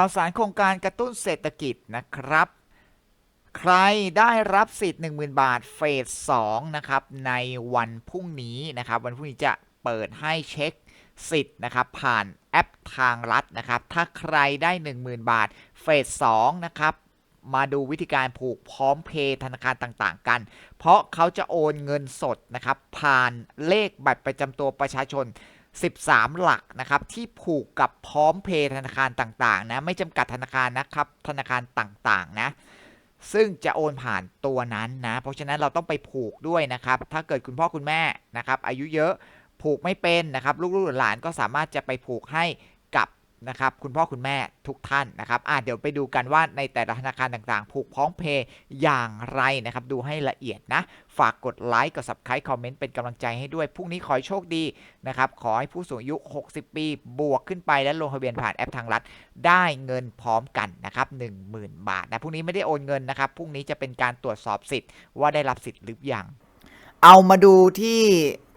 ข่าวสารโครงการกระตุ้นเศรษฐกิจนะครับ ใครได้รับสิทธิ์ 10,000 บาทเฟส2นะครับในวันพรุ่งนี้นะครับวันพรุ่งนี้จะเปิดให้เช็คสิทธิ์นะครับผ่านแอปทางรัฐนะครับ ถ้าใครได้ 10,000 บาทเฟส2นะครับมาดูวิธีการผูกพร้อมเพย์ธนาคารต่างๆ กัน เพราะเขาจะโอนเงินสดนะครับผ่านเลขบัตรประจำตัวประชาชน 13 หลักนะครับที่ผูกกับพร้อมเพย์ธนาคารต่างๆนะไม่จำกัดธนาคารนะครับธนาคารต่างๆนะซึ่งจะโอนผ่านตัวนั้นนะ เพราะฉะนั้นเราต้องไปผูกด้วยนะครับ ถ้าเกิดคุณพ่อคุณแม่นะครับ อายุเยอะผูกไม่เป็นนะครับ ลูกๆหลานก็สามารถจะไปผูกให้ นะครับคุณพ่อคุณแม่ทุกท่านนะครับอะเดี๋ยวไปดูกันว่าในแต่ละธนาคารต่างๆ ผูกพร้อมเพย์อย่างไรนะครับ ดูให้ละเอียดนะ ฝากกดไลค์กด subscribe คอมเมนต์เป็นกำลังใจให้ด้วย พรุ่งนี้ขอให้โชคดีนะครับ ขอให้ผู้สูงอายุ 60 ปี บวกขึ้นไปและลงทะเบียนผ่านแอปทางรัฐ ได้เงินพร้อมกันนะครับ10,000 บาทนะพรุ่งนี้ไม่ได้โอนเงินนะครับพรุ่งนี้จะเป็นการตรวจสอบสิทธิ์ว่าได้รับสิทธิ์หรือยัง เอามาดูที่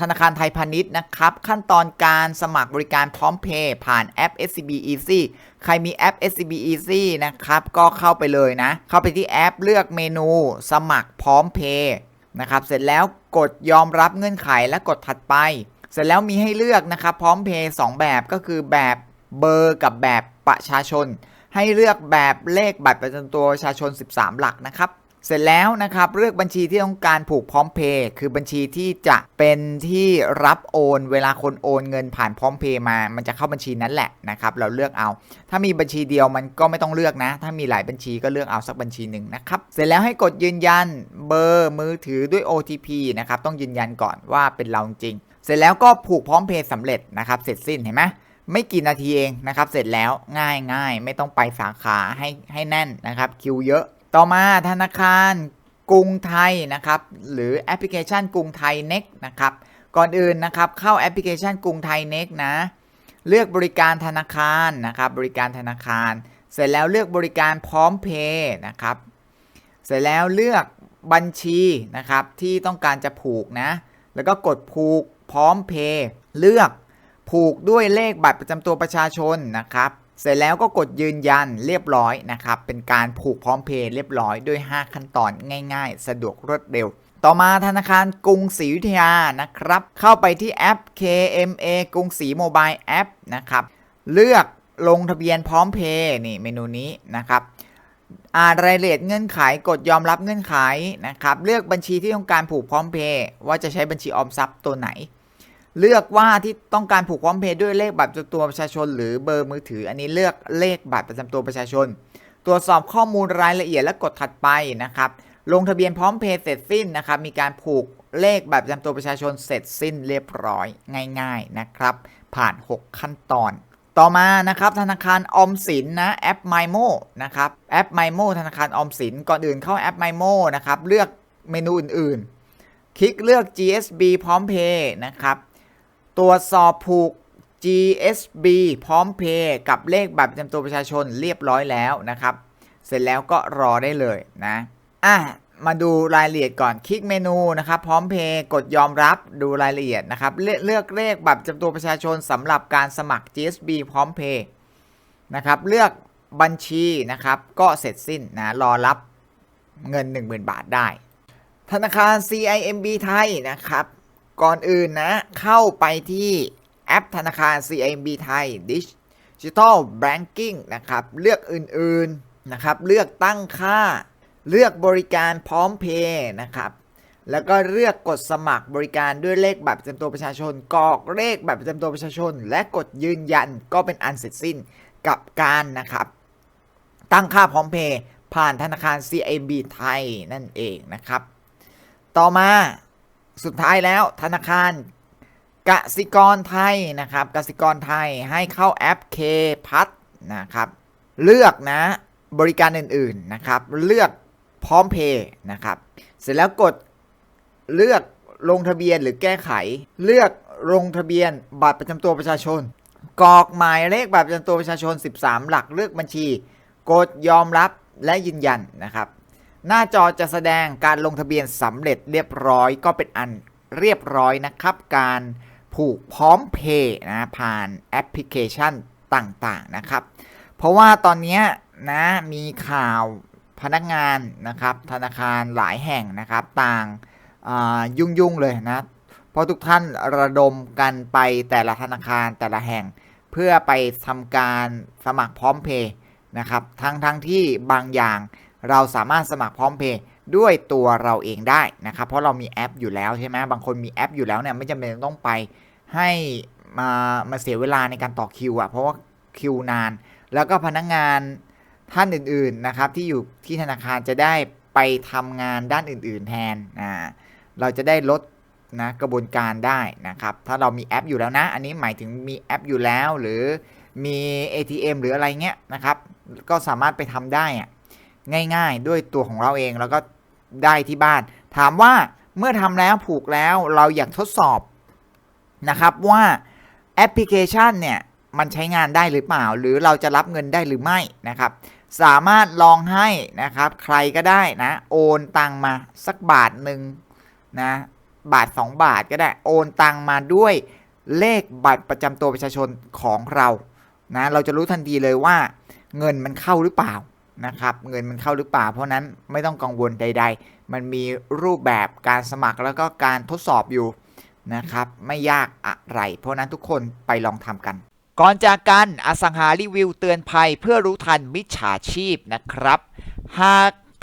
ธนาคารไทยพาณิชย์นะครับ ขั้นตอนการสมัครบริการพร้อมเพย์ผ่านแอป SCB Easy ใครมีแอป SCB Easy นะครับ ก็เข้าไปเลยนะ เข้าไปที่แอปเลือกเมนู สมัครพร้อมเพย์นะครับ เสร็จแล้วกดยอมรับเงื่อนไขและกดถัดไป เสร็จแล้วมีให้เลือกนะครับพร้อมเพย์สองแบบก็คือแบบเบอร์กับแบบประชาชน ให้เลือกแบบเลขบัตรประจำตัวประชาชน 13 หลักนะครับ เสร็จแล้วนะครับเลือกบัญชีที่ต้องการผูกพร้อมเพย์คือบัญชีที่จะเป็นที่รับโอน เวลาคนโอนเงินผ่านพร้อมเพย์มา มันจะเข้าบัญชีนั้นแหละนะครับ เราเลือกเอา ถ้ามีบัญชีเดียวมันก็ไม่ต้องเลือกนะ ถ้ามีหลายบัญชีก็เลือกเอาสักบัญชีหนึ่งนะครับ เสร็จแล้วให้กดยืนยันเบอร์มือถือด้วย OTP นะครับต้องยืนยันก่อนว่าเป็นเราจริง เสร็จแล้วก็ผูกพร้อมเพย์สำเร็จนะครับเสร็จสิ้นเห็นไหมไม่กี่นาทีเองนะครับ เสร็จแล้วง่ายง่ายไม่ต้องไปสาขาให้ให้แน่นนะครับ คิวเยอะ ต่อมาธนาคารกรุงไทยนะครับ หรือแอปพลิเคชันกรุงไทย Next นะครับ ก่อนอื่นนะครับเข้าแอปพลิเคชันกรุงไทย Next นะ เลือกบริการธนาคารนะครับบริการธนาคาร เสร็จแล้วเลือกบริการพร้อมเพย์นะครับ เสร็จแล้วเลือกบัญชีนะครับที่ต้องการจะผูกนะ แล้วก็กดผูกพร้อมเพย์เลือกผูกด้วยเลขบัตรประจำตัวประชาชนนะครับ เสร็จแล้วก็กดยืนยันเรียบร้อยนะครับ เป็นการผูกพร้อมเพย์เรียบร้อยด้วย 5 ขั้นตอนง่าย ๆ สะดวกรวดเร็ว ต่อมาธนาคารกรุงศรีอยุธยานะครับ เข้าไปที่แอป KMA กรุงศรีโมบายแอปนะครับ เลือกลงทะเบียนพร้อมเพย์นี่เมนูนี้นะครับอ่านรายละเอียดเงื่อนไขกดยอมรับเงื่อนไขนะครับ เลือกบัญชีที่ต้องการผูกพร้อมเพย์ว่าจะใช้บัญชีออมทรัพย์ตัวไหน เลือกว่าที่ต้องการผูกพร้อมเพย์ด้วยเลขบัตรประจำตัวประชาชน หรือเบอร์มือถือ อันนี้เลือกเลขบัตรประจำตัวประชาชน ตรวจสอบข้อมูลรายละเอียดและกดถัดไปนะครับ ลงทะเบียนพร้อมเพย์เสร็จสิ้นนะครับ มีการผูกเลขบัตรประจำตัวประชาชนเสร็จสิ้นเรียบร้อยง่าย ๆนะครับ ผ่าน 6 ขั้นตอนต่อมานะครับธนาคารออมสินนะแอป MyMo นะครับแอป MyMo ธนาคารออมสินก่อนอื่นเข้าแอป MyMo นะครับเลือกเมนูอื่นๆ คลิกเลือก GSB พร้อมเพย์นะครับ ตรวจสอบผูก GSB พร้อมเพย์กับเลขบัตรประจำตัวประชาชนเรียบร้อยแล้วนะครับ เสร็จแล้วก็รอได้เลยนะอะมาดูรายละเอียดก่อนคลิกเมนูนะครับพร้อมเพย์กดยอมรับดูรายละเอียดนะครับเลือกเลขบัตรประจำตัวประชาชนสำหรับการสมัคร GSB พร้อมเพย์นะครับเลือกบัญชีนะครับก็เสร็จสิ้นนะรอรับเงิน 10,000 บาทได้ ธนาคาร CIMB ไทยนะครับ ก่อนอื่นนะ เข้าไปที่แอปธนาคาร CIMB ไทย Digital Banking นะครับ เลือกอื่นๆนะครับ เลือกตั้งค่า เลือกบริการพร้อมเพย์นะครับแล้วก็เลือกกดสมัครบริการด้วยเลขบัตรประจำตัวประชาชนกรอกเลขบัตรประจำตัวประชาชน และกดยืนยันก็เป็นอันเสร็จสิ้นกับการนะครับ ตั้งค่าพร้อมเพย์ผ่านธนาคาร CIB ไทยนั่นเองนะครับ ต่อมา สุดท้ายแล้วธนาคารกสิกรไทยนะครับกสิกรไทยให้เข้าแอป K พัทนะครับ เลือกนะบริการอื่นๆนะครับ เลือกพร้อมเพย์นะครับ เสร็จแล้วกดเลือกลงทะเบียนหรือแก้ไข เลือกลงทะเบียนบัตรประจำตัวประชาชนกรอกหมายเลขบัตรประจำตัวประชาชน 13 หลักเลือกบัญชี กดยอมรับและยืนยันนะครับ หน้าจอจะแสดงการลงทะเบียนสำเร็จเรียบร้อยก็เป็นอันเรียบร้อยนะครับ การผูกพร้อมเพย์นะผ่านแอปพลิเคชันต่างๆนะครับ เพราะว่าตอนนี้นะมีข่าวพนักงานนะครับ ธนาคารหลายแห่งนะครับ ต่างอ่ายุ่งๆเลยนะเพราะทุกท่านระดมกันไปแต่ละธนาคารแต่ละแห่ง เพื่อไปทำการสมัครพร้อมเพย์นะครับ ทั้งทั้งที่บางอย่าง เราสามารถสมัครพร้อมเพย์ด้วยตัวเราเองได้นะครับ เพราะเรามีแอปอยู่แล้วใช่ไหมบางคนมีแอปอยู่แล้วเนี่ยไม่จำเป็นต้องไปให้มามาเสียเวลาในการต่อคิวอะเพราะว่าคิวนาน แล้วก็พนักงานท่านอื่นๆนะครับที่อยู่ที่ธนาคารจะได้ไปทำงานด้านอื่น ๆ แทนอ่าเราจะได้ลดนะกระบวนการได้นะครับ ถ้าเรามีแอปอยู่แล้วนะ อันนี้หมายถึงมีแอปอยู่แล้ว หรือมี ATM หรืออะไรเงี้ยนะครับ ก็สามารถไปทำได้อะ ง่าย ๆ ด้วยตัวของเราเองแล้วก็ได้ที่บ้าน ถามว่าเมื่อทำแล้วผูกแล้วเราอยากทดสอบนะครับว่าแอปพลิเคชันเนี่ยมันใช้งานได้หรือเปล่า หรือเราจะรับเงินได้หรือไม่นะครับ สามารถลองให้นะครับใครก็ได้นะโอนตังมาสักบาทหนึ่งนะบาท 2 บาทก็ได้โอนตังมาด้วยเลขบัตรประจำตัวประชาชนของเรานะเราจะรู้ทันทีเลยว่าเงินมันเข้าหรือเปล่า นะครับเงินมันเข้าหรือเปล่า เพราะนั้นไม่ต้องกังวลใด ๆ มันมีรูปแบบการสมัครแล้วก็การทดสอบอยู่นะครับไม่ยากอะไร เพราะนั้นทุกคนไปลองทำกัน ก่อนจากกันอสังหารีวิวเตือนภัยเพื่อรู้ทันมิจฉาชีพนะครับ หาก